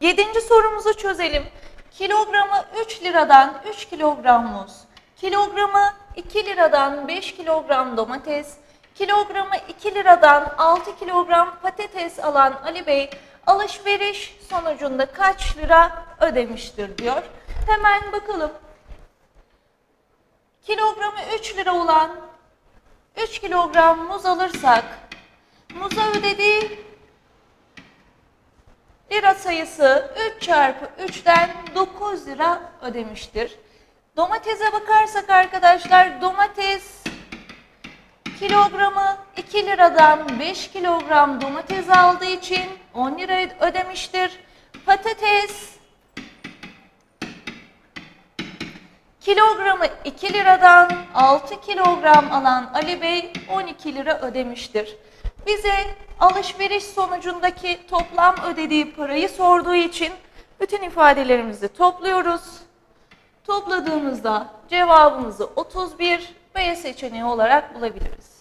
Yedinci sorumuzu çözelim. Kilogramı 3 liradan 3 kilogram muz, kilogramı 2 liradan 5 kilogram domates, kilogramı 2 liradan 6 kilogram patates alan Ali Bey alışveriş sonucunda kaç lira ödemiştir diyor. Hemen bakalım. Kilogramı 3 lira olan 3 kilogram muz alırsak muza ödediği lira sayısı 3 çarpı 3'ten 9 lira ödemiştir. Domatese bakarsak arkadaşlar domates kilogramı 2 liradan 5 kilogram domates aldığı için 10 lira ödemiştir. Patates kilogramı 2 liradan 6 kilogram alan Ali Bey 12 lira ödemiştir. Bize alışveriş sonucundaki toplam ödediği parayı sorduğu için bütün ifadelerimizi topluyoruz. Topladığımızda cevabımızı 31 B seçeneği olarak bulabiliriz.